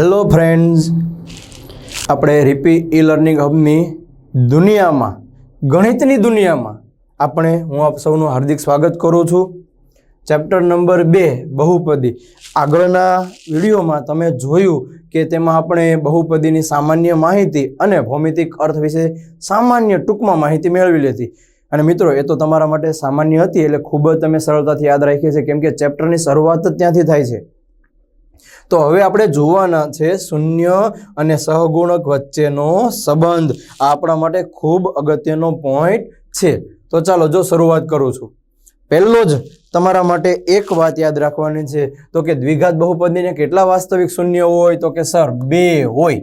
Hello friends આપણે રીપી e learning હબની દુનિયામાં, ગણિતની દુનિયામાં આપણે હું આપ સૌનું હાર્દિક સ્વાગત કરું છું. ચેપ્ટર નંબર બે, બહુપદી. આગળના વિડીયોમાં તમે જોયું કે તેમાં આપણે બહુપદીની સામાન્ય માહિતી અને ભૌમિતિક અર્થ વિશે સામાન્ય ટૂંકમાં માહિતી મેળવી લીધી. અને મિત્રો, એ તો તમારા માટે સામાન્ય હતી, એટલે ખૂબ જ તમે સરળતાથી યાદ રાખીએ છીએ, કેમ કે ચેપ્ટરની શરૂઆત જ ત્યાંથી થાય છે. તો હવે આપણે જોવાના છે શૂન્ય અને સહગુણક વચ્ચેનો સંબંધ. આ આપણા માટે ખૂબ અગત્યનો પોઈન્ટ છે. તો ચાલો જો શરૂઆત કરું છું. પહેલો જ તમારા માટે એક વાત યાદ રાખવાની છે. તો કે દ્વિઘાત બહુપદીને કેટલા વાસ્તવિક શૂન્ય હોય? તો કે સર, બે હોય.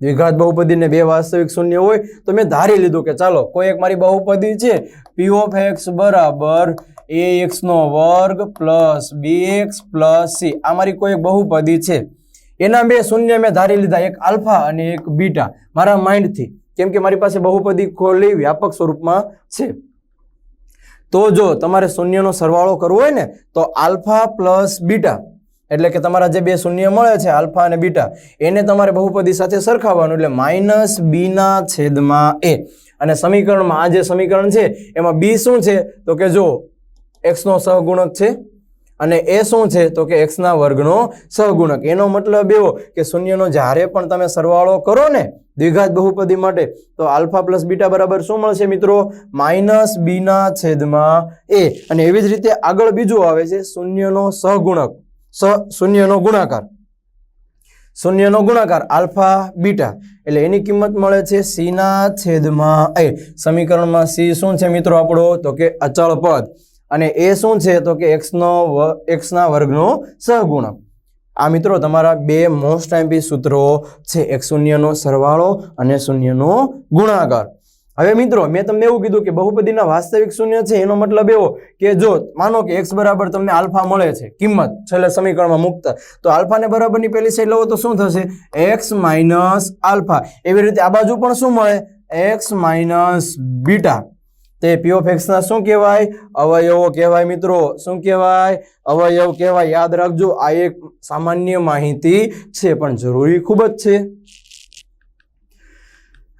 દ્વિઘાત બહુપદીને બે વાસ્તવિક શૂન્ય હોય, તો મેં ધારી લીધું કે ચાલો, કોઈ એક મારી બહુપદી છે પી ઓફ એક્સ બરાબર એ એક્સનો વર્ગ plus B X plus C આ મારી કોઈ એક બહુપદી છે. એના બે શૂન્ય મેં ધારી લીધા, એક આલ્ફા અને એક બીટા. મારા માઇન્ડથી, કેમ કે મારી પાસે બહુપદી ખોલી વ્યાપક સ્વરૂપમાં છે. તો જો તમારે શૂન્યનો સરવાળો કરવો હોય ને, તો આલ્ફા પ્લસ બીટા. એટલે કે તમારા જે બે શૂન્ય મળે છે, આલ્ફા અને બીટા, એને તમારે બહુપદી સાથે સરખાવવાનું એટલે માઇનસ બીના છેદમાં એ. અને સમીકરણમાં આ જે સમીકરણ છે, એમાં બી શું છે, તો કે જો એક્સનો સહગુણક છે, અને એ શું છે, તો કે એક્સના વર્ગનો સહગુણક. એનો મતલબ એવો કે શૂન્યનો જ્યારે પણ તમે સરવાળો કરો ને દ્વિઘાત બહુપદી માટે, તો આલ્ફા પ્લસ બીટા બરાબર શું મળશે મિત્રો? માઇનસ બીના છેદમાં એ. અને એવી જ રીતે આગળ બીજું આવે છે, શૂન્યનો સહગુણક. સ શૂન્યનો ગુણાકાર. શૂન્યનો ગુણાકાર, આલ્ફા, બીટા. એટલે એની કિંમત મળે છે સીના છેદમાં એ. સમીકરણમાં સી શું છે મિત્રો આપણો? તો કે અચળ પદ. અને એ શું છે? તો કે એક્સનો એક્સના વર્ગનો સહગુણક. આ મિત્રો તમારા બે મોસ્ટ ટાઈમ સૂત્રો છે. એક શૂન્યનો સરવાળો અને શૂન્યનો ગુણાકાર. હવે મિત્રો, મેં તમને એવું કીધું કે બહુપદીના વાસ્તવિક શૂન્ય છે, એનો મતલબ એવો કે જો માનો કે એક્સ બરાબર તમને આલ્ફા મળે છે, કિંમત છેલ્લે સમીકરણમાં મુક્ત, તો આલ્ફાને બરાબરની પહેલી સાઈડ લો તો શું થશે? X minus alpha. એવી રીતે આ બાજુ પણ શું મળે? X minus beta. તે પી ઓફ એક્સના શું કહેવાય? અવયવો કહેવાય મિત્રો. શું કહેવાય? અવયવ કહેવાય. યાદ રાખજો, આ એક સામાન્ય માહિતી છે, પણ જરૂરી ખૂબ જ છે.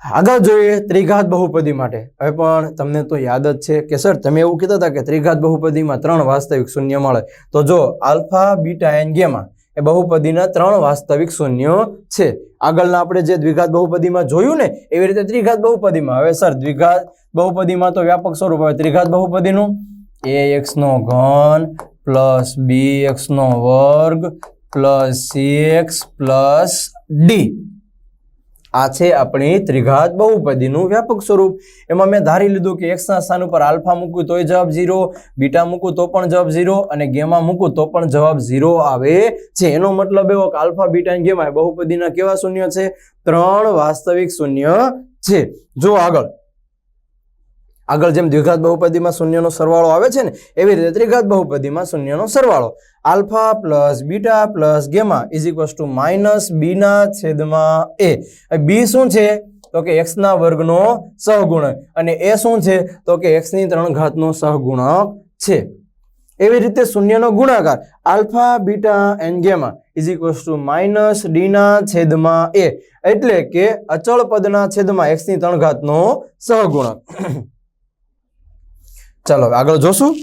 આગળ જોઈએ ત્રિઘાત બહુપદી માટે. હવે પણ તમને તો યાદ જ છે કે સર તમે એવું કહેતા હતા કે ત્રિઘાત બહુપદીમાં ત્રણ વાસ્તવિક શૂન્ય મળે. તો જો આલ્ફા, બીટા એન ગેમા, એ બહુપદીના ત્રણ વાસ્તવિક શૂન્ય છે. આગળના આપણે જે દ્વિઘાત બહુપદીમાં જોયું ને, એવી રીતે ત્રિઘાત બહુપદીમાં. હવે સર દ્વિઘાત બહુપદીમાં તો વ્યાપક સ્વરૂપ હવે ત્રિઘાત બહુપદીનું. એ એક્સનો ઘન પ્લસ બી એક્સનો વર્ગ plus C X plus D આ છે આપણી ત્રિઘાત બહુપદીનું વ્યાપક સ્વરૂપ. એમાં મેં ધારી લીધું કે એક્સના સ્થાન ઉપર આલ્ફા મૂકું તોય જવાબ ઝીરો બીટા મૂકું તો પણ જવાબ ઝીરો અને ગેમા મૂકું તો પણ જવાબ ઝીરો આવે છે. એનો મતલબ એવો કે આલ્ફા, બીટા અને ગેમા બહુપદીના કેવા શૂન્ય છે? ત્રણ વાસ્તવિક શૂન્ય છે. જો આગળ આગળ જેમ દ્વિઘાત બહુપદીમાં શૂન્યનો સરવાળો આવે છે ને, એવી રીતે ત્રિઘાત બહુપદીમાં શૂન્યનો સરવાળો. Alpha plus beta plus gamma is equals to minus બીના છેદમાં એ બી શું છે? તો કે એક્સના વર્ગનો સહગુણક. અને એ શું છે? તો કે એક્સની ત્રણ ઘાતનો સહગુણક છે. એવી રીતે શૂન્યનો ગુણાકાર. Alpha, beta and gamma is equals to minus ડીના છેદમાં એ એટલે કે અચળ પદના છેદમાં એક્સની ત્રણ ઘાતનો સહગુણક. ચાલો આગળ જોશું.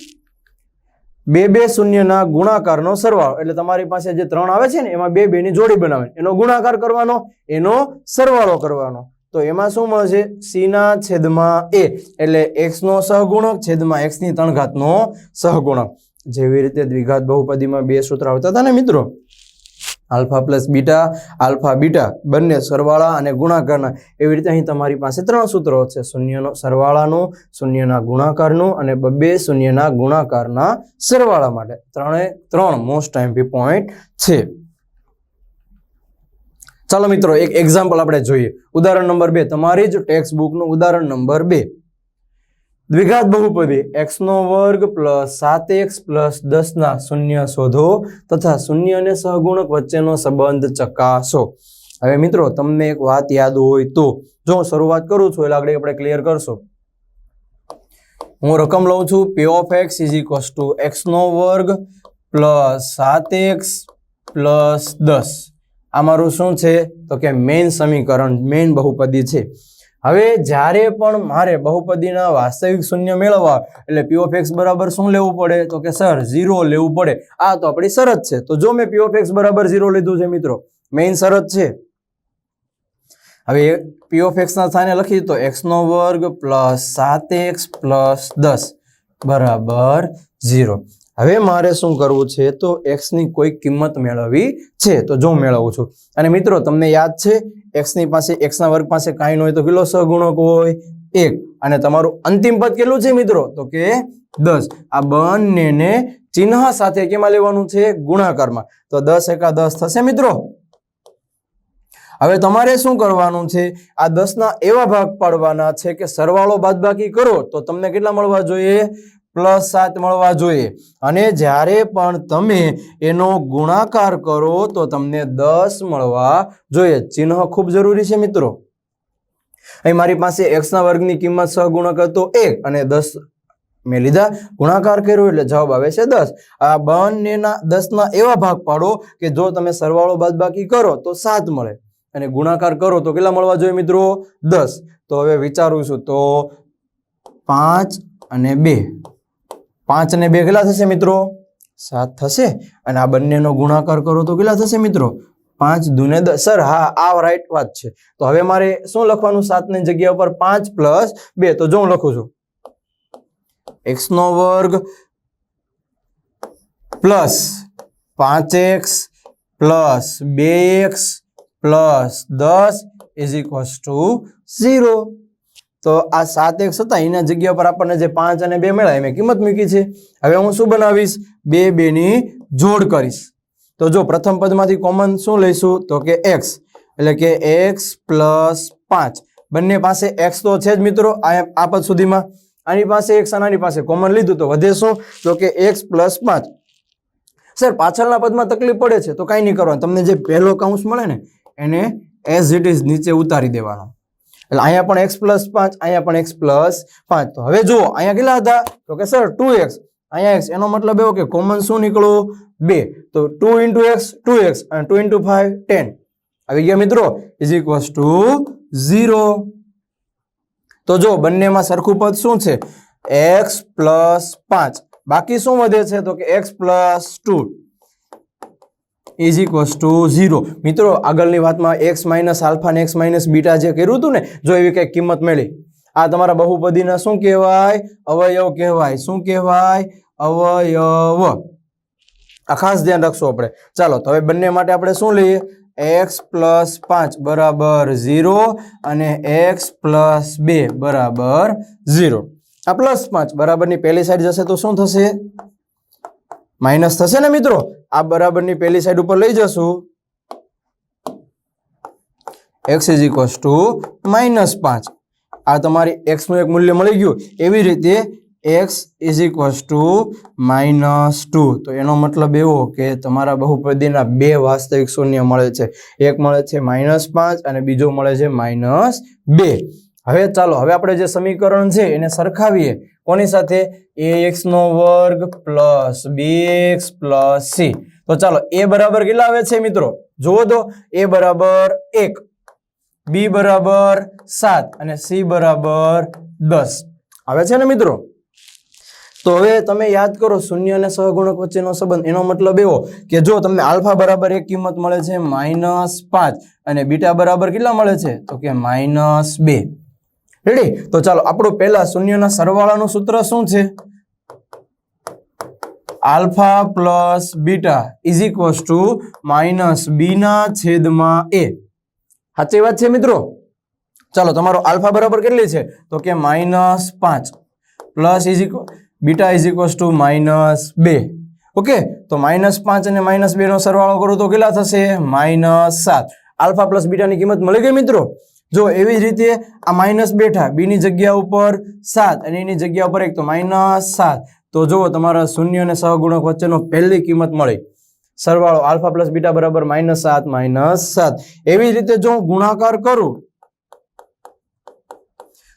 બે બે શૂન્યના ગુણાકારનો સરવાળો. એટલે તમારી પાસે જે ત્રણ આવે છે ને, એમાં બે બેની જોડી બનાવે. એનો ગુણાકાર કરવાનો, એનો સરવાળો કરવાનો. તો એમાં શું મળશે? સી ના છેદમાં એ. એટલે એક્સ નો સહગુણક છેદમાં એક્સની ત્રણ ઘાતનો સહગુણક. જેવી રીતે દ્વિઘાત બહુપદીમાં બે સૂત્ર આવતા હતા ને મિત્રો? Alpha plus beta, alpha beta, બંને સરવાળા અને ગુણાકારના એવી રીતે અહીં તમારી પાસે ત્રણ સૂત્રો છે. શૂન્યનો સરવાળાનું, શૂન્યના ગુણાકારનું અને બબ્બે શૂન્યના ગુણાકારના સરવાળા માટે. ત્રણે ત્રણ મોસ્ટ એમ્પી પોઈન્ટ છે. ચાલો મિત્રો, એક એક્ઝામ્પલ આપણે જોઈએ. ઉદાહરણ નંબર બે. તમારી જ ટેક્સ્ટ બુકનું ઉદાહરણ નંબર બે. દ્વિઘાત બહુપદી એક્સ નો વર્ગ પ્લસ સાત એક્સ પ્લસ દસના શૂન્ય શોધો તથા શૂન્ય અને સહગુણક વચ્ચેનો સંબંધ ચકાસો. હવે મિત્રો, તમને એક વાત યાદ હોય તો, જો હું શરૂઆત કરું છું, એટલે આગળ આપણે ક્લિયર કરશું. હું રકમ લઉં છું p of x is equals to x નો વર્ગ પ્લસ સાત એક્સ પ્લસ દસ. આ મારું શું છે? તો કે મેઇન સમીકરણ મેઇન બહુપદી છે. હવે જ્યારે પણ મારે બહુપદીના વાસ્તવિક શૂન્ય મેળવવા, એટલે પી એક્સ બરાબર શું લેવું પડે? તો કે સર ઝીરો લેવું પડે. આ તો આપણી શરત છે. તો જો મેં પી એક્સ બરાબર ઝીરો લીધું છે મિત્રો મેઇન શરત છે. હવે પી એક્સના સ્થાને લખી તો એક્સનો વર્ગ પ્લસ સાત એક્સ પ્લસ દસ બરાબર ઝીરો હવે મારે શું કરવું છે? તો એક્સની કોઈ કિંમત મેળવવી છે. તો જો મેળવું છું. અને મિત્રો, તમને યાદ છે એક્સની પાસે એક્સના વર્ગ પાસે કાંઈ ન હોય તો કેટલો સહગુણક હોય? એક. અને તમારું અંતિમ પદ કેટલું છે મિત્રો? તો કે દસ. આ બંનેને ચિહ્ન સાથે કેમાં લેવાનું છે? ગુણાકારમાં. તો દસ એકા દસ થશે મિત્રો. હવે તમારે શું કરવાનું છે? આ દસના એવા ભાગ પાડવાના છે કે સરવાળો બાદબાકી કરો તો તમને કેટલા મળવા જોઈએ? પ્લસ સાત મળવા જોઈએ. અને જ્યારે પણ તમે એનો ગુણાકાર કરો તો તમને દસ મળવા જોઈએ. ચિહ્ન ખૂબ જરૂરી છે મિત્રો. અહીં મારી પાસે એક્સના વર્ગની કિંમત સહગુણક હતો એક અને દસ મેં લીધા. ગુણાકાર કર્યો એટલે જવાબ આવે છે દસ. આ બંનેના દસના એવા ભાગ પાડો કે જો તમે સરવાળો બાદબાકી કરો તો સાત મળે. અને ગુણાકાર કરો તો કેટલા મળવા જોઈએ મિત્રો? દસ. તો હવે વિચારું છું તો પાંચ અને બે. પાંચ અને બે કેટલા થશે મિત્રો? સાત થશે. અને આ બંનેનો ગુણાકાર કરો તો કેટલા થશે મિત્રો? પાંચ દુને દસ. સર, હા, આ રાઈટ વાત છે. તો હવે મારે શું લખવાનું? સાતની જગ્યા ઉપર પાંચ પ્લસ બે. તો જો હું લખું છું. એક્સ નો વર્ગ પ્લસ પાંચ એક્સ પ્લસ બે એક્સ પ્લસ દસ ઇઝ ઇક્વલ્સ ટુ ઝીરો તો આ સાત એક્સ હતા એના જગ્યા પર આપણને જે પાંચ અને બે મળ્યા, એમ કિંમત મૂકી છે. હવે હું શું બનાવીશ? બે બેની જોડ કરીશ. તો જો પ્રથમ પદમાંથી કોમન શું લઈશું? તો કે એક્સ એટલે કે એક્સ પ્લસ પાંચ. બંને પાસે એક્સ તો છે જ મિત્રો, આ આ પદ સુધીમાં. આની પાસે એક્સ અને આની પાસે કોમન લીધું તો વધે શું? તો કે એક્સ પ્લસ પાંચ. સર, પાછળના પદમાં તકલીફ પડે છે, તો કાંઈ નહીં કરવાનું. તમને જે પહેલો કાઉન્સ મળે ને, એને એઝ ઇટ ઇઝ નીચે ઉતારી દેવાનો. એટલે અહીંયા પણ એક્સ પ્લસ પાંચ, અહીંયા પણ એક્સ પ્લસ પાંચ. તો હવે જુઓ, અહીંયા કેટલા હતા? તો કે સર ટુ એક્સ અહીંયા એક્સ એનો મતલબ એવો કે કોમન શું નીકળ્યું? બે. તો two into x two x અને ટુ ઇન્ટુ ફાઈવ ટેન આવી ગયા મિત્રો. ઇઝ ઇક્વલ્સ ટુ ઝીરો તો જો, બંનેમાં સરખું પદ શું છે? એક્સ પ્લસ પાંચ. બાકી શું વધે છે? તો કે x plus two is equals to zero મિત્રો, આગળની વાતમાં એક્સ માઇનસ આલ્ફા ને એક્સ માઇનસ બીટા જે કર્યું હતું ને, જો એવી કંઈક કિંમત મળી. આ તમારા બહુપદીના શું કહેવાય? અવયવ કહેવાય. શું કહેવાય? અવયવ. આ ખાસ ધ્યાન રાખશું આપણે. ચાલો, તો હવે બંને માટે આપણે શું લઈએ? એક્સ પ્લસ પાંચ બરાબર ઝીરો અને એક્સ પ્લસ બે બરાબર ઝીરો આ પ્લસ પાંચ બરાબરની પહેલી સાઈડ જશે તો શું થશે? માઇનસ થશે ને મિત્રો? આ બરાબરની પહેલી સાઈડ ઉપર લઈ જશું. X is equals to minus પાંચ. આ તમારી એક્સનું એક મૂલ્ય મળી ગયું. એવી રીતે x is equals to minus two તો એનો મતલબ એવો કે તમારા બહુપદીના બે વાસ્તવિક શૂન્ય મળે છે. એક મળે છે માઇનસ પાંચ અને બીજો મળે છે માઇનસ બે. હવે ચાલો, હવે આપણે જે સમીકરણ છે એને સરખાવીએ. કોની સાથે? એ એક્સ નો વર્ગ plus b x plus c તો ચાલો એ બરાબર કેટલા આવે છે મિત્રો? જુઓ તો એ બરાબર એક બી બરાબર સાત અને સી બરાબર દસ. આવે છે ને મિત્રો? તો હવે તમે યાદ કરો, શૂન્ય અને સહગુણક વચ્ચેનો સંબંધ. એનો મતલબ એવો કે જો તમને આલ્ફા બરાબર એક કિંમત મળે છે, માઇનસ પાંચ અને બીટા બરાબર કેટલા મળે છે? તો કે માઇનસ બે. રેડી તો ચાલો, આપણું પહેલા શૂન્યના સરવાળાનું સૂત્ર શું છે? Alpha plus beta is equals to minus બીના છેદમાં એ. સાચી વાત છે મિત્રો? ચાલો, તમારો આલ્ફા બરાબર કેટલી છે? તો કે માઇનસ પાંચ. Plus is ઇક્વ, beta is equals to minus બે. ઓકે? તો માઇનસ પાંચ અને માઇનસ બેનો સરવાળો કરું તો કેટલા થશે? માઇનસ સાત. આલ્ફા પ્લસ બીટાની કિંમત મળી ગઈ મિત્રો? જો એવી જ રીતે આ માઇનસ બેઠા બીની જગ્યા ઉપર સાત અને એની જગ્યા ઉપર એક, તો માઇનસ સાત. તો જુઓ તમારા શૂન્ય અને સહગુણક વચ્ચેનો પહેલી કિંમત મળી. સરવાળો આલ્ફા પ્લસ બીટા બરાબર માઇનસ સાત માઇનસ સાત. એવી જ રીતે જો હું ગુણાકાર કરું,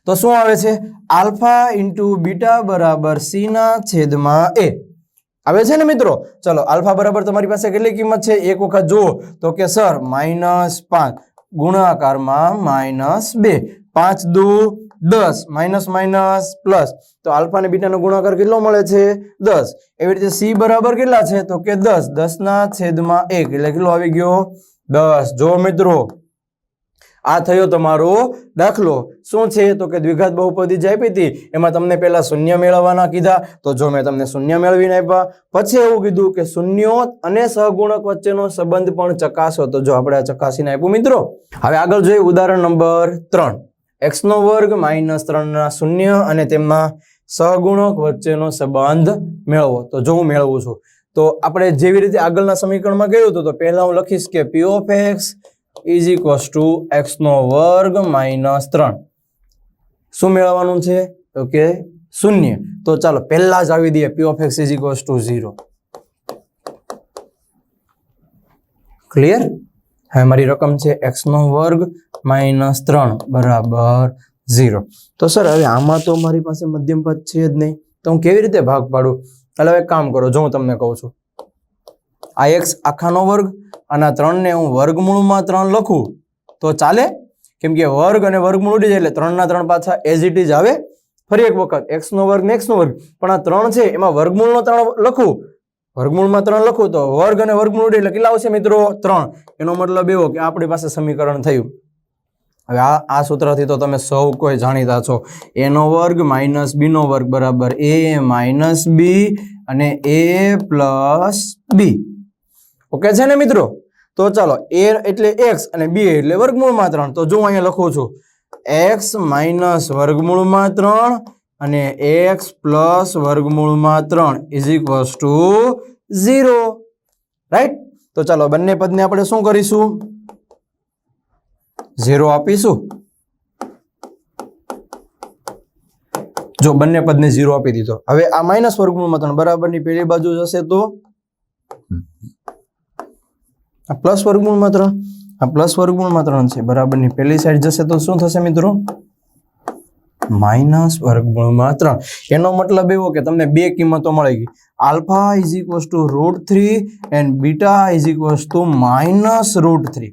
તો શું આવે છે? આલ્ફા ઇન્ટુ બીટા બરાબર સી ના છેદમાં એ. આવે છે ને મિત્રો? ચલો, આલ્ફા બરાબર તમારી પાસે કેટલી કિંમત છે? એક વખત જુઓ તો કે સર, માઇનસ પાંચ. ગુણાકારમાં માઇનસ બે. પાંચ દુ દસ. Minus minus, plus. તો આલ્ફા અને બીટાનો ગુણાકાર કેટલો મળે છે? દસ. એવી રીતે સી બરાબર કેટલા છે? તો કે દસ. દસના છેદમાં એક. એટલે કેટલો આવી ગયો? દસ. જો મિત્રો આ થયો તમારો દાખલો. શું છે? તો કે દ્વિઘાત બહુપદી જે આપી હતી, એમાં તમને પહેલાં શૂન્ય મેળવવાના કીધા. તો જો મેં તમને શૂન્ય મેળવીને આપ્યા, પછી એવું કીધું કે શૂન્યો અને સહગુણક વચ્ચેનો સંબંધ પણ ચકાસો. તો જો આપણે ચકાસીને આપ્યું, મિત્રો. હવે આગળ જોઈએ ઉદાહરણ નંબર ત્રણ. એક્સ નો વર્ગ માઇનસ ત્રણના શૂન્ય અને તેમના સહગુણક વચ્ચેનો સંબંધ મેળવો. તો જો હું મેળવું છું, તો આપણે જેવી રીતે આગળના સમીકરણમાં ગયું હતું, તો પહેલા હું લખીશ કે p of x is equals to x નો વર્ગ માઇનસ ત્રણ. શું મેળવવાનું છે? તો કે શૂન્ય. તો ચાલો, પહેલા જ આવી દઈએ. P of x is equals to zero clear હવે મારી રકમ છે એક્સ નો વર્ગ માઇનસ ત્રણ બરાબર ઝીરો તો સર, હવે આમાં તો મારી પાસે મધ્યમ પદ છે જ નહીં. તો હું કેવી રીતે ભાગ પાડું? એટલે હવે કામ કરો. જો હું તમને કહું છું. આ એક્સ આખાનો વર્ગ અને આ ત્રણને હું વર્ગમૂળમાં ત્રણ લખું, તો ચાલે? કેમ કે વર્ગ અને વર્ગમૂળ ઉડી જાય એટલે ત્રણના ત્રણ પાછા એઝ ઇટ ઇઝ આવે. ફરી એક વખત એક્સનો વર્ગ ને એક્સનો વર્ગ. પણ આ ત્રણ છે, એમાં વર્ગમૂળનો ત્રણ લખું. વર્ગમૂળમાં ત્રણ લખું તો વર્ગ અને વર્ગમૂળ ઉડી એટલે કેટલા આવશે મિત્રો? ત્રણ. એનો મતલબ એવો કે આપણી પાસે સમીકરણ થયું. હવે આ આ સૂત્રથી તો તમે સૌ કોઈ જાણીતા છો. એનો વર્ગ માઇનસ બીનો વર્ગ બરાબર એ માઇનસ બી અને એ પ્લસ બી ઓકે, છે ને મિત્રો? તો ચાલો એ એટલે એક્સ અને બી એટલે વર્ગમૂળમાં ત્રણ. તો જો અહીંયા લખું છું એક્સ માઇનસ વર્ગમૂળમાં ત્રણ અને એક્સ પ્લસ વર્ગમૂળમાં ત્રણ is equals to zero right તો ચાલો, બંને પદને આપણે શું કરીશું? ઝીરો આપીશું. જો બંને પદને ઝીરો આપી દીધો. હવે આ માઇનસ વર્ગમૂળમાં ત્રણ બરાબરની પેલી બાજુ જશે તો? આ પ્લસ વર્ગમૂળ માત્ર, આ પ્લસ વર્ગમૂળમાં ત્રણ છે. બરાબરની પહેલી સાઈડ જશે તો શું થશે મિત્રો? માઇનસ વર્ગમૂળમાં ત્રણ એનો મતલબ એવો કે તમને બે કિંમતો મળી ગઈ. Alpha is equals to root three and beta is equals to minus root three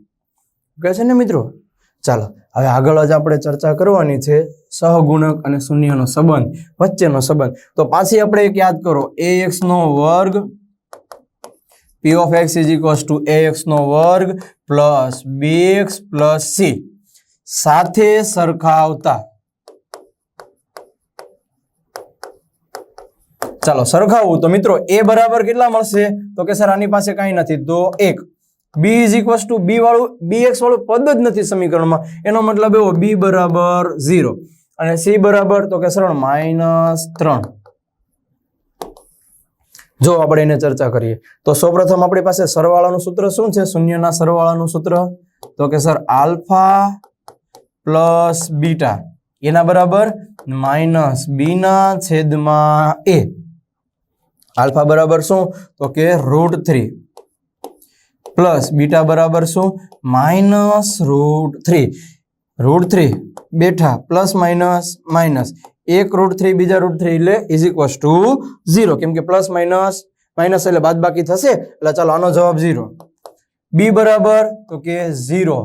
કહે છે ને મિત્રો? ચાલો, હવે આગળ જ આપણે ચર્ચા કરવાની છે સહગુણક અને શૂન્યનો સંબંધ, વચ્ચેનો સંબંધ. તો પાછી આપણે એક યાદ કરો. એ એક્સનો વર્ગ p of x is equals to a એક્સનો વર્ગ plus b x plus c સાથે સરખાવતા ચાલો સરખાવું તો મિત્રો એ બરાબર કેટલા મળશે? તો કે સર, આની પાસે કાંઈ નથી. તો એક. B is equals to b વાળું બી વાળું પદ જ નથી સમીકરણમાં. એનો મતલબ એવો બી બરાબર ઝીરો અને સી બરાબર, તો કે સરળ માઇનસ ત્રણ. જો આપણે એને ચર્ચા કરીએ, તો સૌપ્રથમ આપણી પાસે સરવાળાનું સૂત્ર શું છે? શૂન્યના સરવાળાનું સૂત્ર? તો કે સર, આલ્ફા પ્લસ બીટા, એના બરાબર માઇનસ બીના છેદમાં એ. આલ્ફા બરાબર શું? તો કે રૂટ થ્રી. પ્લસ બીટા બરાબર શું? Minus root three. Root three, બેઠા, પ્લસ માઇનસ માઇનસ. એક રૂટ થ્રી બીજા રૂટ થ્રી એટલે ઇઝ ઇક્વલ્સ ટુ ઝીરો કેમ કે પ્લસ માઇનસ માઇનસ એટલે બાદ બાકી થશે. એટલે ચાલો આનો જવાબ ઝીરો બી બરાબર તો કે ઝીરો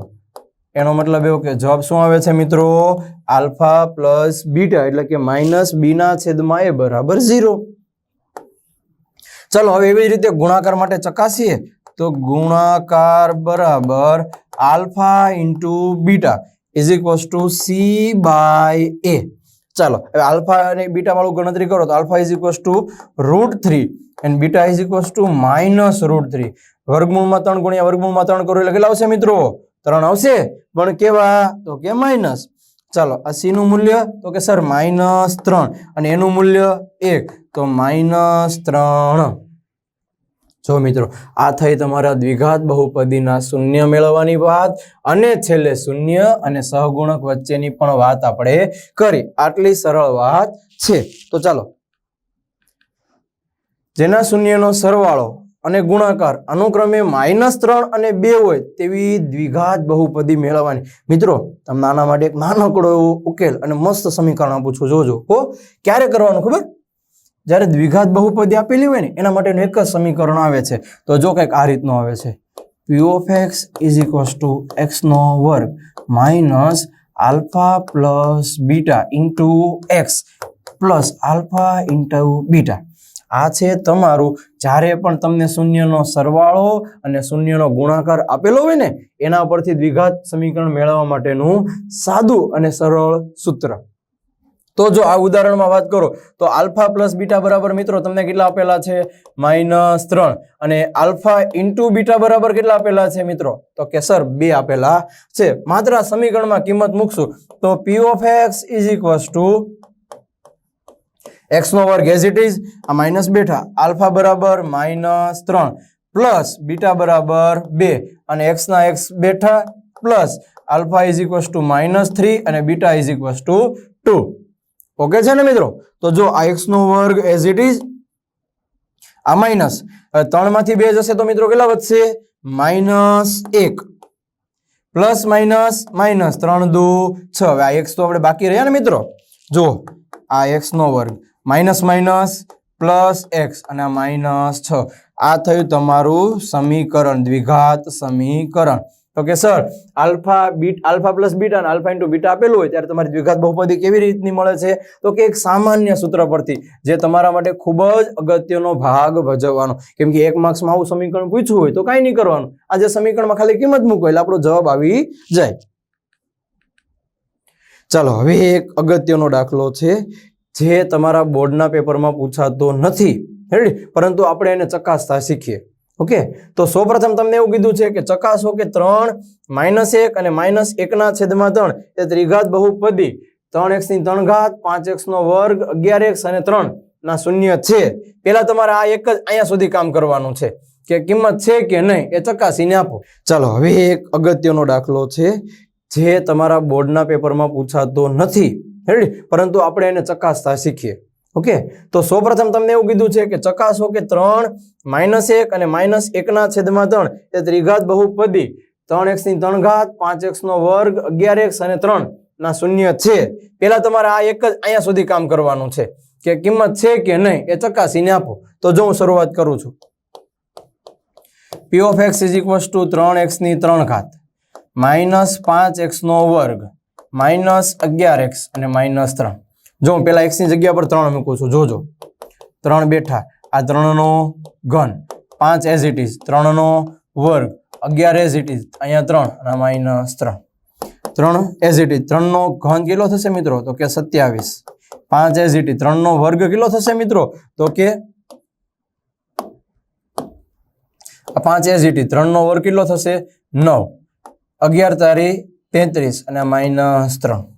એનો મતલબ એવો કે જવાબ શું આવે છે મિત્રો? આલ્ફા પ્લસ બીટા એટલે કે માઇનસ બીના છેદમાં એ બરાબર ઝીરો ચાલો હવે એવી જ રીતે ગુણાકાર માટે ચકાસીએ તો ગુણાકાર બરાબર alpha into beta is equals to c by a ચાલો, હવે આલ્ફા અને બીટા વાળું ગણતરી કરો તો alpha is equals to root three and beta is equals to minus root three વર્ગમૂળમાં ત્રણ ગુણ્યા વર્ગમૂળમાં ત્રણ કરો એટલે કેટલા આવશે મિત્રો? ત્રણ આવશે. પણ કેવા? તો કે માઇનસ ચાલો, આ સી નું મૂલ્ય તો કે સર માઇનસ ત્રણ. અને એનું મૂલ્ય એક. તો માઇનસ ત્રણ. જો મિત્રો, આ થઈ તમારા દ્વિઘાત બહુપદીના શૂન્ય મેળવવાની વાત અને છેલ્લે શૂન્ય અને સહગુણક વચ્ચેની પણ વાત આપણે કરી. આટલી સરળ વાત છે. તો ચાલો. જેના શૂન્યનો સરવાળો અને ગુણાકાર અનુક્રમે માઇનસ ત્રણ અને બે હોય તેવી દ્વિઘાત બહુપદી મેળવવાની. મિત્રો, તમને આના માટે એક નાનકડો એવો ઉકેલ અને મસ્ત સમીકરણ આપું છું. જોજો, હો. ક્યારે કરવાનું ખબર? જ્યારે દ્વિઘાત બહુપદી આપેલી હોય ને, એના માટેનું એક જ સમીકરણ આવે છે. તો જો કંઈક આ રીતનું આવે છે. P of x is equals to એક્સનો વર્ગ minus alpha plus beta into x plus alpha into beta આ છે તમારું, જ્યારે પણ તમને શૂન્યનો સરવાળો અને શૂન્યનો ગુણાકાર આપેલો હોય ને, એના પરથી દ્વિઘાત સમીકરણ મેળવવા માટેનું સાદું અને સરળ સૂત્ર. તો જો આ ઉદાહરણમાં વાત કરો, તો આલ્ફા પ્લસ બીટા બરાબર મિત્રો તમને કેટલા આપેલા છે? માઇનસ ત્રણ. અને આલ્ફા ઇન્ટુ બીટા બરાબર કેટલા આપેલા છે મિત્રો? તો કે સર, બે આપેલા છે. માત્ર આ સમીકરણમાં કિંમત મૂકશું. તો p of x is equals to એક્સનો વર્ગ એઝ ઇટ ઇઝ આ માઇનસ બેઠા આલ્ફા બરાબર માઇનસ ત્રણ. પ્લસ બીટા બરાબર બે. અને એક્સના એક્સ બેઠા plus alpha is equals to minus three અને beta is equals to two okay છે ને મિત્રો? તો જો આ એક્સ નો વર્ગ એઝ ઇટ ઇઝ આ માઇનસ ત્રણમાંથી બે જશે તો મિત્રો કેટલા વધશે? માઇનસ એક. પ્લસ માઇનસ માઇનસ ત્રણ દુ છ. હવે આ એક્સ તો આપણે બાકી રહ્યા ને મિત્રો? જો આ એક્સ નો વર્ગ. માઇનસ માઇનસ પ્લસ એક્સ અને માઇનસ છ. આ થયું તમારું સમીકરણ, દ્વિઘાત સમીકરણ. તો કે sir alpha beta alpha plus beta અને આલ્ફા ઇન્ટુ બીટા આપેલું હોય ત્યારે તમારી દ્વિઘાત બહુપદી કેવી રીતની મળે છે? તો કે એક સામાન્ય સૂત્ર પરથી, જે તમારા માટે ખૂબ જ અગત્યનો ભાગ ભજવવાનો. કેમ કે એક માર્ક્સમાં આવું સમીકરણ પૂછ્યું હોય તો કાંઈ નહીં કરવાનું. આ જે સમીકરણમાં ખાલી કિંમત મૂકો એટલે આપણો જવાબ આવી જાય. ચાલો, હવે એક અગત્યનો દાખલો છે, જે તમારા બોર્ડના પેપરમાં પૂછાતો નથી. રેડી પરંતુ આપણે એને ચકાસતા શીખીએ. ઓકે? તો સૌપ્રથમ તમને એવું કીધું છે કે ચકાસો કે ત્રણ માઇનસ એક અને માઇનસ એકના છેદમાં ત્રણ. એ ત્રિઘાત બહુપદી. ત્રણ એક્સની ત્રણ ઘાત, પાંચ એક્સ નો વર્ગ, અગિયાર એક્સ અને ત્રણ ના શૂન્ય છે. પેલા તમારે આ એક જ અહીંયા સુધી કામ કરવાનું છે કે કિંમત છે કે નહીં એ ચકાસીને આપો. ચાલો, હવે એક અગત્યનો દાખલો છે જે તમારા બોર્ડના પેપરમાં પૂછાતો નથી. રેડી પરંતુ આપણે એને ચકાસતા શીખીએ. ઓકે? તો સૌપ્રથમ તમને એવું કીધું છે કે ચકાસો કે ત્રણ માઇનસ એક અને માઇનસ એકના છેદમાં ત્રણ. એ ત્રિઘાત બહુપદી. ત્રણ એક્સની ત્રણ ઘાત, પાંચ એક્સનો વર્ગ, અગિયાર એક્સ અને ત્રણ ના શૂન્ય છે. પહેલા તમારે આ એક જ અહીંયા સુધી કામ કરવાનું છે કે કિંમત છે કે નહીં એ ચકાસીને આપો. તો જો હું શરૂઆત કરું છું. P of x is equals to ત્રણ એક્સની ત્રણ ઘાત. માઇનસ પાંચ એક્સનો વર્ગ, માઇનસ અગિયાર એક્સ અને માઇનસ ત્રણ. જો હું પેલા એક્સની જગ્યા પર ત્રણ મૂકું છું, જોજો. ત્રણ બેઠા, આ ત્રણનો ઘન, પાંચ એઝ ઇટ ઇઝ ત્રણનો વર્ગ, અગિયાર એઝ ઇટ ઇઝ અહીંયા ત્રણ, અને માઇનસ ત્રણ. ત્રણ એઝ ઇટ ઇઝ ત્રણનો ઘન કેટલો થશે મિત્રો? તો કે સત્યાવીસ. પાંચ એઝ ઇટ ઇઝ ત્રણનો વર્ગ કેટલો થશે મિત્રો? તો કે પાંચ એઝ ઇટ ઇઝ ત્રણનો વર્ગ કેટલો થશે? નવ. અગિયાર તારી તેત્રીસ, અને માઇનસ ત્રણ.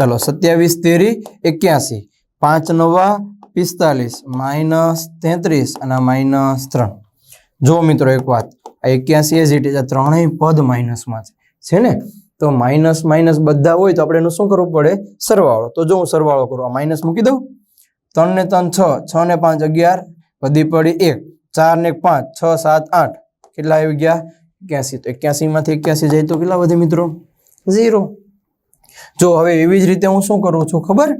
ચલો સત્યાવીસ, તેરી, એક્યાસી. પાંચ, નવા, પિસ્તાલીસ. માઇનસ તેત્રીસ અને માઇનસ ત્રણ. જો મિત્રો એક વાત. આ એક્યાસી એઝ ઇટ ઇઝ આ ત્રણેય પદ માઇનસમાં છે. છે ને? તો માઇનસ માઇનસ બધા હોય તો આપણે એનું શું કરવું પડે? સરવાળો. તો જો હું સરવાળો કરું, આ માઇનસ મૂકી દઉં. ત્રણ ને ત્રણ છ છ ને પાંચ અગિયાર વધી પડી એક. ચાર ને પાંચ, છ, સાત, આઠ. કેટલા આવી ગયા? એક્યાસી. તો એક્યાસીમાંથી એક્યાસી જાય તો કેટલા વધે મિત્રો? ઝીરો. જો હવે એવી જ રીતે હું શું કરું છું ખબર?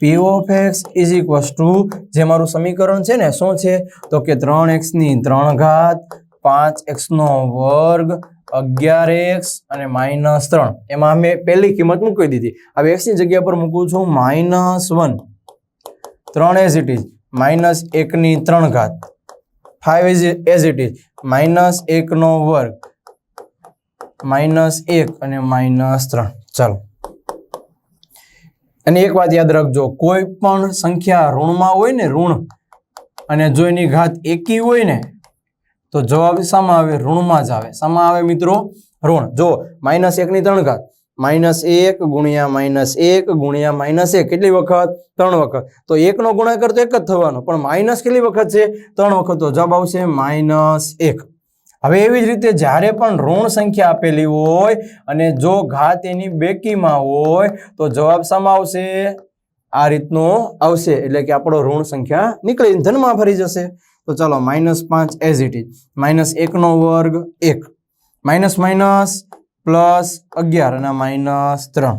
P of x is equals to જે મારું સમીકરણ છે ને, શું છે? તો કે ત્રણ એક્સની ત્રણ ઘાત પાંચ એક્સ નો વર્ગ અગિયાર એક્સ અને માઇનસ ત્રણ. એમાં મેં પહેલી કિંમત મૂકી દીધી. હવે એક્સની જગ્યા પર મૂકું છું માઇનસ વન. ત્રણ એઝ ઇટ ઇઝ માઇનસ એકની ત્રણ ઘાત. Five as as it is minus એકનો વર્ગ. માઇનસ એક અને માઇનસ ત્રણ. ચાલો. અને એક વાત યાદ રાખજો, કોઈ પણ સંખ્યા ઋણમાં હોય ને ઋણ, અને જો એની ઘાત એકી હોય ને, તો જવાબ શામાં આવે, ઋણમાં જ આવે. શામાં આવે મિત્રો ઋણ. જો માઇનસ એકની ત્રણ ઘાત, માઇનસ એક ગુણ્યા માઇનસ એક ગુણ્યા માઇનસ એક, કેટલી વખત? ત્રણ વખત. તો એકનો ગુણાકાર તો એક જ થવાનો, પણ માઇનસ કેટલી વખત છે? ત્રણ વખત. તો જવાબ આવશે માઇનસ એક. હવે એવી જ રીતે જ્યારે પણ ઋણ સંખ્યા આપેલી હોય અને જો ઘાત એની બેકીમાં હોય, તો જવાબ શામાં આવશે? આ રીતનો આવશે. એટલે કે આપણો ઋણ સંખ્યા નીકળી ધનમાં ફરી જશે. તો ચાલો માઇનસ પાંચ એઝ ઇટ ઇઝ માઇનસ એકનો વર્ગ એક. માઇનસ માઇનસ પ્લસ અગિયાર અને માઇનસ ત્રણ.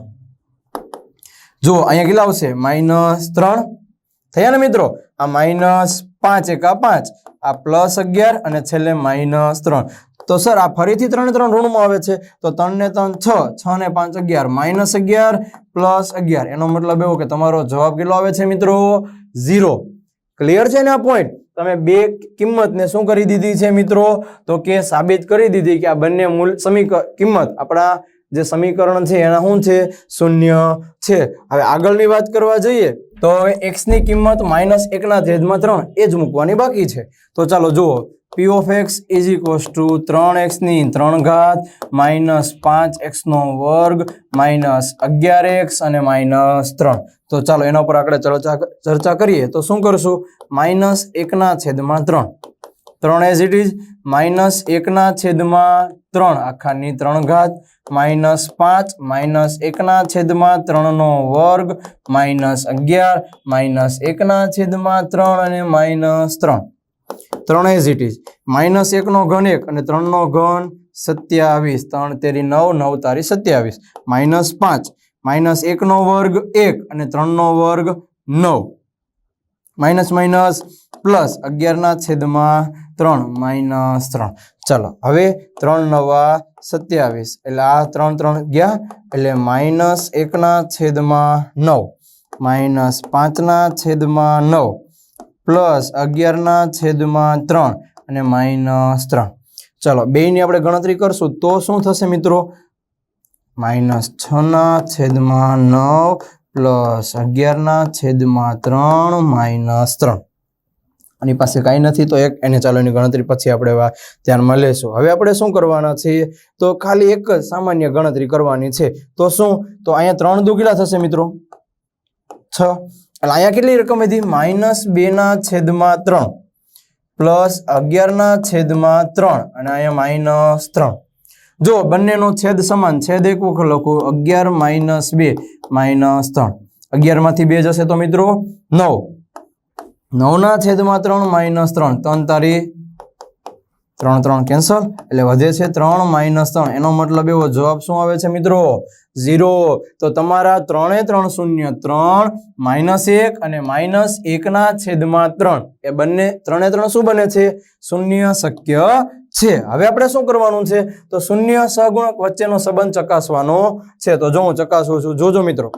જો અહીંયા કેટલા આવશે? માઇનસ ત્રણ. થયા ને મિત્રો? આ માઇનસ પાંચ, એકા પાંચ. આ પ્લસ અગિયાર અને છેલ્લે માઇનસ ત્રણ. તો સર, આ ફરીથી ત્રણે ત્રણ ઋણમાં આવે છે. તો ત્રણ ને ત્રણ છ છ ને પાંચ અગિયાર. માઇનસ અગિયાર, પ્લસ અગિયાર. એનો મતલબ એવો કે તમારો જવાબ કેટલો આવે છે મિત્રો? ઝીરો. ક્લિયર છે ને આ પોઈન્ટ તમે બે કિંમતને શું કરી દીધી છે મિત્રો? તો કે સાબિત કરી દીધી કે આ બંને મૂળ સમીકરણ કિંમત. આપણા જે સમીકરણ છે એના શું છે? શૂન્ય છે. હવે આગળની વાત કરવા જઈએ, તો x કિંમત માઇનસ એકના છેદમાં ત્રણ એ જ મૂકવાની બાકી છે. તો ચાલો જુઓ. P of x is equals to ત્રણ એક્સની ત્રણ ઘાત માઇનસ પાંચ એક્સનો વર્ગ માઇનસ અગિયાર એક્સ અને માઇનસ ત્રણ. તો ચાલો એના ઉપર આપણે ચર્ચા ચર્ચા કરીએ. તો શું કરશું? માઇનસ એકના છેદમાં ત્રણ. ત્રણ એઝ ઇટ ઇઝ માઇનસ એકના છેદમાં ત્રણ, આખાની ત્રણ ઘાત માઇનસ પાંચ માઇનસ એકના છેદમાં ત્રણનો વર્ગ માઇનસ અગિયાર માઇનસ એકના છેદમાં ત્રણ અને માઇનસ ત્રણ. ત્રણ એઝ ઇટ ઇઝ માઇનસ એકનો ઘન એક અને ત્રણનો ઘન સત્યાવીસ. ત્રણ તેરી નવ નવ તારી સત્યાવીસ. માઇનસ પાંચ માઇનસ એકનો વર્ગ એક અને ત્રણનો વર્ગ નવ. માઇનસ માઇનસ પ્લસ અગિયારના છેદમાં ત્રણ માઇનસ ત્રણ. ચાલો, હવે ત્રણ નવા સત્યાવીસ. એટલે આ ત્રણ ત્રણ ગયા, એટલે માઇનસ એકના છેદમાં નવ. માઇનસ પાંચના છેદમાં નવ. પ્લસ અગિયારના છેદમાં ત્રણ અને માઇનસ ત્રણ. ચાલો બેની આપણે ગણતરી કરશું તો શું થશે મિત્રો? માઇનસ છના છેદમાં નવ પ્લસ અગિયારના છેદમાં ત્રણ માઇનસ ત્રણ. આની પાસે કાંઈ નથી, તો એક એને ચાલોની ગણતરી પછી આપણે ધ્યાનમાં લેશું. હવે આપણે શું કરવાના છીએ? તો ખાલી એક જ સામાન્ય ગણતરી કરવાની છે. તો શું? તો અહીંયા ત્રણ દુ કેટલા થશે મિત્રો. છ. એટલે અહીંયા કેટલી રકમ હતી? માઇનસ બેના છેદમાં ત્રણ. પ્લસ અગિયારના છેદમાં ત્રણ. અને અહીંયા માઇનસ ત્રણ. જો, બંનેનો છેદ સમાન. છેદ એક વખત લખું. અગિયાર માઇનસ બે માઇનસ ત્રણ. અગિયારમાંથી બે જશે તો મિત્રો નવ. નવના છેદમાં ત્રણ માઇનસ ત્રણ. ત્રણ તારી ત્રણ ત્રણ કેન્સલ. એટલે વધે છે ત્રણ માઇનસ ત્રણ. એનો મતલબ એવો જવાબ શું આવે છે મિત્રો? ઝીરો. તો તમારા ત્રણે ત્રણ શૂન્ય ત્રણ, માઇનસ એક અને માઇનસ એકના છેદમાં ત્રણ. એ બંને ત્રણે ત્રણ શું બને છે? શૂન્ય શક્ય છે. હવે આપણે શું કરવાનું છે? તો શૂન્ય સહગુણક વચ્ચેનો સંબંધ ચકાસવાનો છે. તો જો હું ચકાસું છું, જોજો મિત્રો.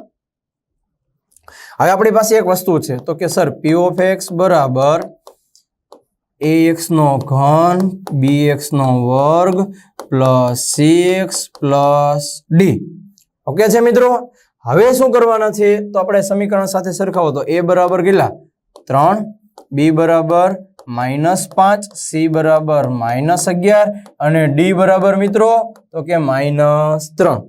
હવે આપણી પાસે એક વસ્તુ છે. તો કે સર પી ઓફ એક્સ બરાબર એ એક્સ નો ઘન બી એક્સ નો વર્ગ plus c x plus d okay છે મિત્રો? હવે શું કરવાના છે? તો આપણે સમીકરણ સાથે સરખાવો. તો એ બરાબર કેટલા? ત્રણ. બી બરાબર માઇનસ પાંચ. સી બરાબર માઇનસ અગિયાર. અને ડી બરાબર મિત્રો, તો કે માઇનસ ત્રણ.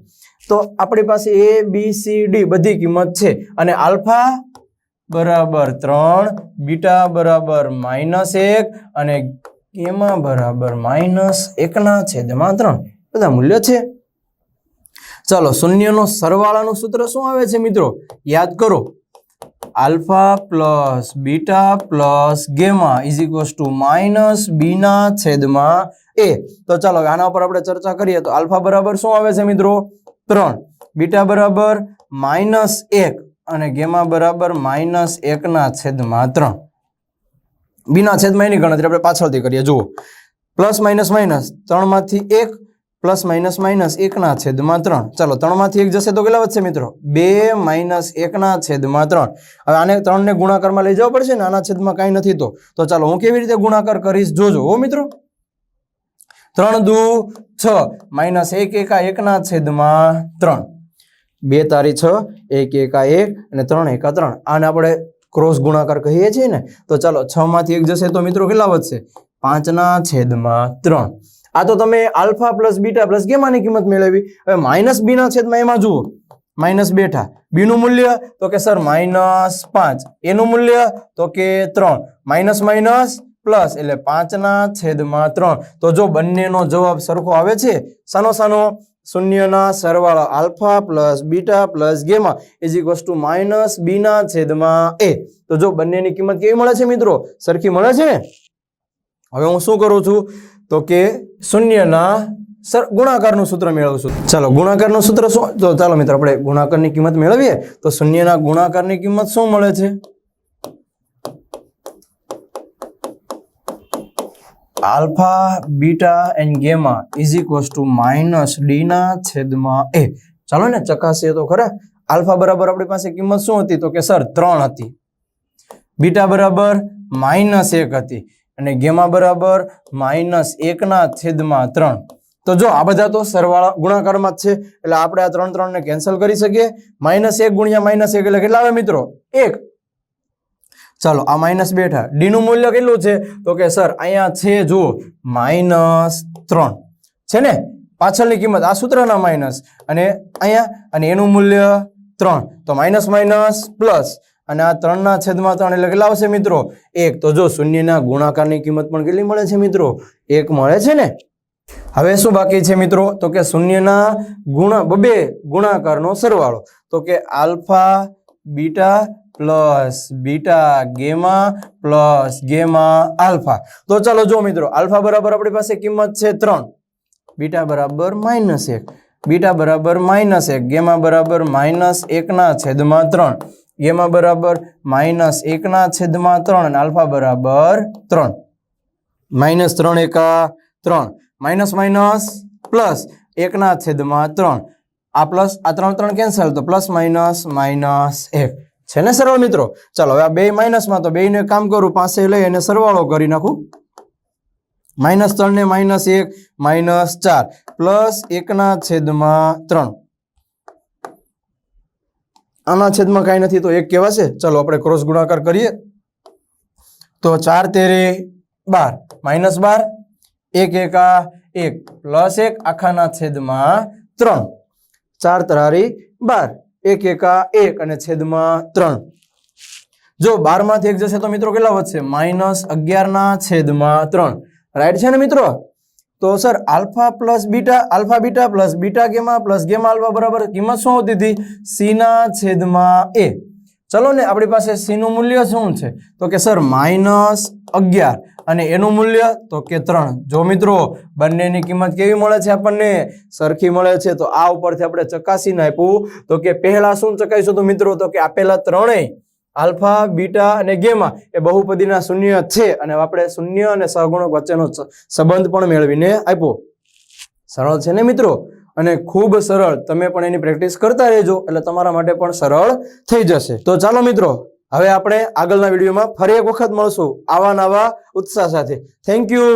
તો આપણી પાસે એ બી સી ડી બધી કિંમત છે. અને આલ્ફા બરાબર ત્રણ, બીટા બરાબર માઇનસ એક, અને ગેમા બરાબર માઇનસ એકના છેદમાં ત્રણ. બધા મૂલ્ય છે. ચાલો, શૂન્યનો સરવાળાનું સૂત્ર શું આવે છે મિત્રો? યાદ કરો. Alpha plus beta plus gamma is equals to minus બીના છેદમાં એ તો ચાલો, આના ઉપર આપણે ચર્ચા કરીએ તો આલ્ફા બરાબર શું આવે છે મિત્રો? ત્રણ. બીટા બરાબર માઇનસ એક અને ગેમા બરાબર માઇનસ એકના છેદમાં ત્રણ. બીના છેદમાં એની ગણતરી આપણે પાછળથી કરીએ. જુઓ. પ્લસ માઇનસ માઇનસ ત્રણમાંથી એક, પ્લસ માઇનસ માઇનસ એકના છેદમાં ત્રણ. ચાલો, ત્રણમાંથી એક જશે તો કેટલા વધશે મિત્રો? બે માઇનસ એકના છેદમાં ત્રણ. હવે આને ત્રણને ગુણાકારમાં લઈ જવા પડશે ને આના છેદમાં કાંઈ નથી તો. તો ચાલો, હું કેવી રીતે ગુણાકાર કરીશ? જોજો હો મિત્રો. ત્રણ દુ છ. માઇનસ એક, એકા એકના છેદમાં ત્રણ. બે તારી છ, એક, એકા એક અને ત્રણ, એકા ત્રણ. આને આપણે ક્રોસ ગુણાકાર કહીએ છીએ ને, તો ચાલો છ માંથી એક જશે તો મિત્રો કેટલા વધશે? પાંચના છેદમાં ત્રણ. આ તો તમે આલ્ફા પ્લસ બીટા પ્લસ ગેમાની કિંમત મેળવી. હવે માઇનસ બીના છેદમાં એમાં જુઓ. માઇનસ બેઠા. બીનું મૂલ્ય તો કે સર માઇનસ પાંચ. એનું મૂલ્ય તો કે ત્રણ. માઇનસ માઇનસ પ્લસ એટલે પાંચના છેદમાં ત્રણ. તો જો બંનેનો જવાબ સરખો આવે છે, સાનો સાનો શૂન્યના સરવાળા alpha plus beta plus gamma is equals to minus બીના છેદમાં એ. તો જો બંનેની કિંમત કેવી મળે છે મિત્રો? સરખી મળે છે? ને હવે હું શું કરું છું? તો કે શૂન્યના સર, ગુણાકારનું સૂત્ર મેળવું છું ચાલો, ગુણાકારનું સૂત્ર શું? તો ચાલો મિત્રો, આપણે ગુણાકારની કિંમત મેળવીએ. તો શૂન્યના ગુણાકારની કિંમત શું મળે છે? Alpha, beta, and gamma is equals to minus ડીના છેદમાં એ ચાલો ને ચકાસીએ તો ખરા. આલ્ફા બરાબર આપણી પાસે કિંમત શું હતી? તો કે સર, ત્રણ હતી. બીટા બરાબર માઇનસ એક હતી. અને ગેમા બરાબર માઇનસ એકના છેદમાં ત્રણ. તો જો આ બધા તો સરવાળા ગુણાકારમાં જ છે. એટલે આપણે આ ત્રણ ત્રણને કેન્સલ કરી શકીએ. માઇનસ એક ગુણ્યા માઇનસ એક એટલે કેટલા આવે મિત્રો? એક. ચાલો, આ માઇનસ બેઠા ડીનું મૂલ્ય કેટલું છે? તો કે, સર, અહીંયા છે જુઓ માઇનસ ત્રણ. છે ને? પાછળની કિંમત, આ સૂત્રના માઇનસ અને અહીંયા, અને એનું મૂલ્ય ત્રણ. તો માઇનસ માઇનસ પ્લસ અને આ ત્રણના છેદમાં ત્રણ એટલે કેટલા આવશે મિત્રો? એક. તો જો, શૂન્યના ગુણાકારની કિંમત પણ કેટલી મળે છે મિત્રો? એક મળે છે ને? હવે શું બાકી છે મિત્રો? તો કે, શૂન્યના ગુણા બબે ગુણાકારનો સરવાળો. તો કે, alpha, beta plus beta, gamma, plus gamma, alpha. તો ચાલો જો મિત્રો, આલ્ફા બરાબર આપણી પાસે કિંમત છે ત્રણ. બીટા બરાબર માઇનસ એક. બીટા બરાબર માઇનસ એક. ગેમા બરાબર માઇનસ એકના છેદમાં ત્રણ. ગેમા બરાબર માઇનસ એકના છેદમાં ત્રણ અને આલ્ફા બરાબર ત્રણ. માઇનસ ત્રણ એકા ત્રણ. માઇનસ માઇનસ પ્લસ એકના છેદમાં ત્રણ. આ પ્લસ, આ ત્રણ ત્રણ કેન્સલ, તો પ્લસ માઇનસ માઇનસ એક. છે ને સરળ મિત્રો? ચાલો, હવે આ બે માઇનસમાં તો બેને કામ કરું પાસે લઈ અને સરવાળો કરી નાખું. માઇનસ ત્રણ ને માઇનસ એક, માઇનસ ચાર, પ્લસ એકના છેદમાં ત્રણ. આના છેદમાં કાંઈ નથી, તો એક કહેવાશે ચાલો, આપણે ક્રોસ ગુણાકાર કરીએ. તો ચાર તેરે બાર, માઇનસ બાર, એક એકા એક, પ્લસ એક, આખાના છેદમાં ત્રણ. ચાર તરારી બાર. એક, એકા એક અને છેદમાં ત્રણ. જો બારમાંથી એક જશે તો મિત્રો કેટલા વધશે? માઇનસ અગિયારના છેદમાં ત્રણ. રાઈટ છે ને મિત્રો? તો sir, alpha plus beta, alpha beta plus beta gamma plus gamma alpha બરાબર કિંમત શું હોતી હતી સીના છેદમાં એ. ચલો ને આપણી પાસે સી નું મૂલ્ય શું છે? તો કે સર, માઇનસ અગિયાર. અને એનું મૂલ્ય તો કે ત્રણ. જો મિત્રો, બંનેની કિંમત કેવી મળે છે આપણને? સરખી મળે છે. તો આ ઉપરથી આપણે ચકાસીને આપ્યું. તો કે પહેલા શું ચકાઈશું તો મિત્રો, તો કે આપેલા ત્રણેય, આલ્ફા, બીટા અને ગેમા, એ બહુપદીના શૂન્ય છે. અને આપણે શૂન્ય અને સહગુણક વચ્ચેનો સંબંધ પણ મેળવીને આપ્યો. સરળ છે ને મિત્રો? અને ખૂબ સરળ. તમે પણ એની પ્રેક્ટિસ કરતા રહેજો. એટલે તમારા માટે પણ સરળ થઈ જશે. તો ચાલો મિત્રો હવે આપણે આગળના વિડીયોમાં ફરી એક વખત મળશું આવા નવા ઉત્સાહ સાથે. Thank you